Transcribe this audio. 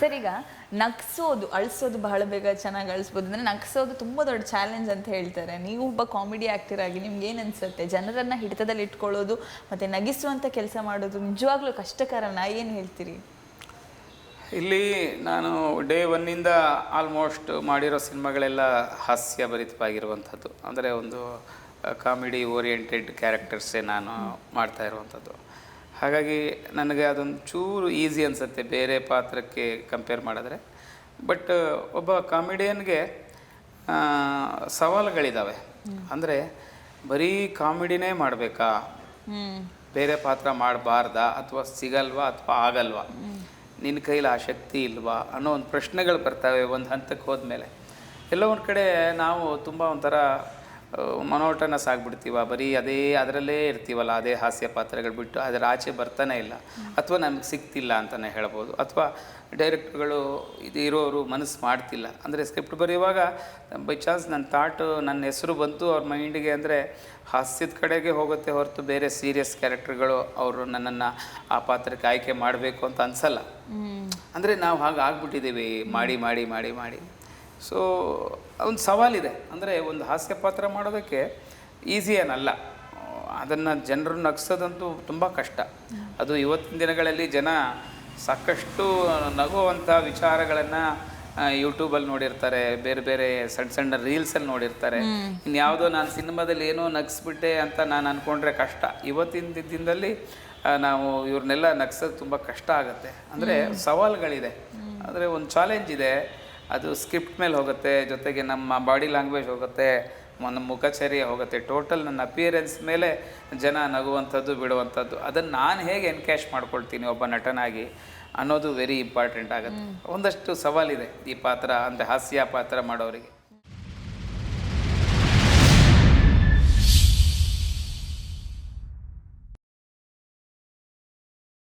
Sir ಈಗ ನಗ್ಸೋದು, ಅಳಿಸೋದು ಬಹಳ ಬೇಗ ಚೆನ್ನಾಗಿ ಅಳಿಸ್ಬೋದು. ಅಂದರೆ ನಗ್ಸೋದು ತುಂಬ ದೊಡ್ಡ ಚಾಲೆಂಜ್ ಅಂತ ಹೇಳ್ತಾರೆ. ನೀವು ಒಬ್ಬ ಕಾಮಿಡಿ ಆ್ಯಕ್ಟರ್ ಆಗಿ ನಿಮ್ಗೆ ಏನು ಅನಿಸುತ್ತೆ? ಜನರನ್ನು ಹಿಡಿತದಲ್ಲಿ ಇಟ್ಕೊಳ್ಳೋದು, ಮತ್ತು ನಗಿಸುವಂಥ ಕೆಲಸ ಮಾಡೋದು ನಿಜವಾಗ್ಲೂ ಕಷ್ಟಕರನ ಏನು ಹೇಳ್ತೀರಿ? ಇಲ್ಲಿ ನಾನು ಡೇ ಒನ್ನಿಂದ ಆಲ್ಮೋಸ್ಟ್ ಮಾಡಿರೋ ಸಿನಿಮಾಗಳೆಲ್ಲ ಹಾಸ್ಯ ಭರಿತವಾಗಿರುವಂಥದ್ದು. ಅಂದರೆ ಒಂದು ಕಾಮಿಡಿ ಓರಿಯೆಂಟೆಡ್ ಕ್ಯಾರೆಕ್ಟರ್ಸೇ ನಾನು ಮಾಡ್ತಾ ಇರುವಂಥದ್ದು. ಹಾಗಾಗಿ ನನಗೆ ಅದೊಂದು ಚೂರು ಈಸಿ ಅನಿಸುತ್ತೆ ಬೇರೆ ಪಾತ್ರಕ್ಕೆ ಕಂಪೇರ್ ಮಾಡಿದ್ರೆ. ಬಟ್ ಒಬ್ಬ ಕಾಮಿಡಿಯನ್ಗೆ ಸವಾಲುಗಳಿದ್ದಾವೆ ಅಂದರೆ ಬರೀ ಕಾಮಿಡಿನೇ ಮಾಡಬೇಕಾ? ಬೇರೆ ಪಾತ್ರ ಮಾಡಬಾರ್ದಾ? ಅಥವಾ ಸಿಗಲ್ವಾ? ಅಥವಾ ಆಗಲ್ವಾ? ನಿನ್ನ ಕೈಲಿ ಆ ಶಕ್ತಿ ಇಲ್ವಾ? ಅನ್ನೋ ಒಂದು ಪ್ರಶ್ನೆಗಳು ಬರ್ತವೆ ಒಂದು ಹಂತಕ್ಕೆ ಹೋದ್ಮೇಲೆ. ಎಲ್ಲೋ ಒಂದು ಕಡೆ ನಾವು ತುಂಬ ಒಂಥರ ಮನೋಟನಸ್ ಆಗಿಬಿಡ್ತೀವ ಬರೀ ಅದೇ ಅದರಲ್ಲೇ ಇರ್ತೀವಲ್ಲ ಅದೇ ಹಾಸ್ಯ ಪಾತ್ರಗಳು ಬಿಟ್ಟು ಅದರ ಆಚೆ ಬರ್ತಾನೆ ಇಲ್ಲ. ಅಥವಾ ನಮ್ಗೆ ಸಿಗ್ತಿಲ್ಲ ಅಂತಲೇ ಹೇಳ್ಬೋದು. ಅಥವಾ ಡೈರೆಕ್ಟ್ರುಗಳು ಇದು ಇರೋರು ಮನಸ್ಸು ಮಾಡ್ತಿಲ್ಲ. ಅಂದರೆ ಸ್ಕ್ರಿಪ್ಟ್ ಬರೆಯುವಾಗ ಬೈ ಚಾನ್ಸ್ ನನ್ನ ಥಾಟು ನನ್ನ ಹೆಸರು ಬಂತು ಅವ್ರ ಮೈಂಡಿಗೆ ಅಂದರೆ ಹಾಸ್ಯದ ಕಡೆಗೆ ಹೋಗುತ್ತೆ ಹೊರತು ಬೇರೆ ಸೀರಿಯಸ್ ಕ್ಯಾರೆಕ್ಟರ್ಗಳು ಅವರು ನನ್ನನ್ನು ಆ ಪಾತ್ರಕ್ಕೆ ಆಯ್ಕೆ ಮಾಡಬೇಕು ಅಂತ ಅನ್ಸಲ್ಲ. ಅಂದರೆ ನಾವು ಹಾಗೆ ಆಗ್ಬಿಟ್ಟಿದ್ದೀವಿ ಮಾಡಿ ಮಾಡಿ ಮಾಡಿ ಮಾಡಿ. ಸೊ ಒಂದು ಸವಾಲಿದೆ ಅಂದರೆ ಒಂದು ಹಾಸ್ಯ ಪಾತ್ರ ಮಾಡೋದಕ್ಕೆ ಈಸಿ ಏನಲ್ಲ. ಅದನ್ನು ಜನರು ನಗ್ಸೋದಂತೂ ತುಂಬ ಕಷ್ಟ. ಅದು ಇವತ್ತಿನ ದಿನಗಳಲ್ಲಿ ಜನ ಸಾಕಷ್ಟು ನಗುವಂಥ ವಿಚಾರಗಳನ್ನು ಯೂಟ್ಯೂಬಲ್ಲಿ ನೋಡಿರ್ತಾರೆ. ಬೇರೆ ಬೇರೆ ಸಣ್ಣ ಸಣ್ಣ ರೀಲ್ಸಲ್ಲಿ ನೋಡಿರ್ತಾರೆ. ಇನ್ಯಾವುದೋ ನಾನು ಸಿನಿಮಾದಲ್ಲಿ ಏನೋ ನಗಿಸ್ಬಿಟ್ಟೆ ಅಂತ ನಾನು ಅಂದ್ಕೊಂಡ್ರೆ ಕಷ್ಟ. ಇವತ್ತಿನ ದಿನದಲ್ಲಿ ನಾವು ಇವ್ರನ್ನೆಲ್ಲ ನಗ್ಸೋದು ತುಂಬ ಕಷ್ಟ ಆಗುತ್ತೆ. ಅಂದರೆ ಸವಾಲುಗಳಿದೆ. ಅಂದರೆ ಒಂದು ಚಾಲೆಂಜ್ ಇದೆ. ಅದು ಸ್ಕ್ರಿಪ್ಟ್ ಮೇಲೆ ಹೋಗುತ್ತೆ ಜೊತೆಗೆ ನಮ್ಮ ಬಾಡಿ ಲ್ಯಾಂಗ್ವೇಜ್ ಹೋಗುತ್ತೆ ನಮ್ಮ ಮುಖಚರ್ಯ ಹೋಗುತ್ತೆ ಟೋಟಲ್ ನನ್ನ ಅಪಿಯರೆನ್ಸ್ ಮೇಲೆ ಜನ ನಗುವಂಥದ್ದು ಬಿಡುವಂಥದ್ದು. ಅದನ್ನು ನಾನು ಹೇಗೆ ಎನ್ಕ್ಯಾಶ್ ಮಾಡ್ಕೊಳ್ತೀನಿ ಒಬ್ಬ ನಟನಾಗಿ ಅನ್ನೋದು ವೆರಿ ಇಂಪಾರ್ಟೆಂಟ್ ಆಗುತ್ತೆ. ಒಂದಷ್ಟು ಸವಾಲಿದೆ ಈ ಪಾತ್ರ ಅಂದರೆ ಹಾಸ್ಯ ಪಾತ್ರ ಮಾಡೋರಿಗೆ.